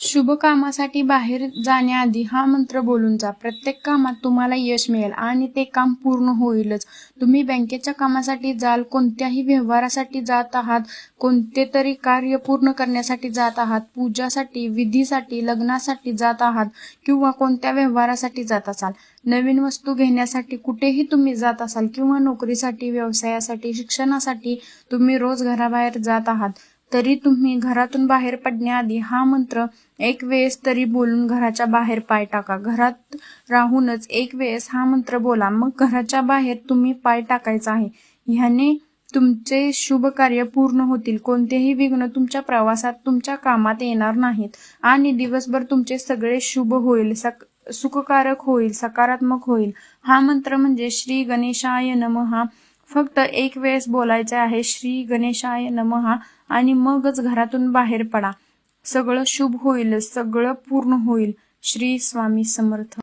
शुभ कामासाठी बाहेर जाण्याआधी हा मंत्र बोलून जा. प्रत्येक कामात तुम्हाला यश मिळेल आणि ते काम पूर्ण होईलच. तुम्ही बँकेच्या कामासाठी जाल कोणत्याही व्यवहारासाठी जात आहात कोणते तरी कार्य पूर्ण करण्यासाठी जात आहात पूजासाठी विधीसाठी लग्नासाठी जात आहात किंवा कोणत्या व्यवहारासाठी जात असाल. नवीन वस्तू घेण्यासाठी कुठेही तुम्ही जात असाल किंवा नोकरीसाठी व्यवसायासाठी शिक्षणासाठी तुम्ही रोज घराबाहेर जात आहात. तरी तुम्ही घरातून बाहेर पडण्याआधी हा मंत्र एक वेळेस तरी बोलून घराच्या बाहेर पाय टाका. घरात राहूनच एक वेळेस हा मंत्र बोला. मग घराच्या बाहेर तुम्ही पाय टाकायचा आहे. ह्याने तुमचे शुभ कार्य पूर्ण होतील. कोणतेही विघ्न तुमच्या प्रवासात तुमच्या कामात येणार नाहीत. आणि दिवसभर तुमचे सगळे शुभ होईल सक सुखकारक होईल सकारात्मक होईल. हा मंत्र म्हणजे श्री गणेशाय नमहा फक्त एक वेळेस बोलायचे आहे श्री गणेशाय नमहा आणि मगच घरातून बाहेर पडा. सगळं शुभ होईल सगळं पूर्ण होईल. श्री स्वामी समर्थ.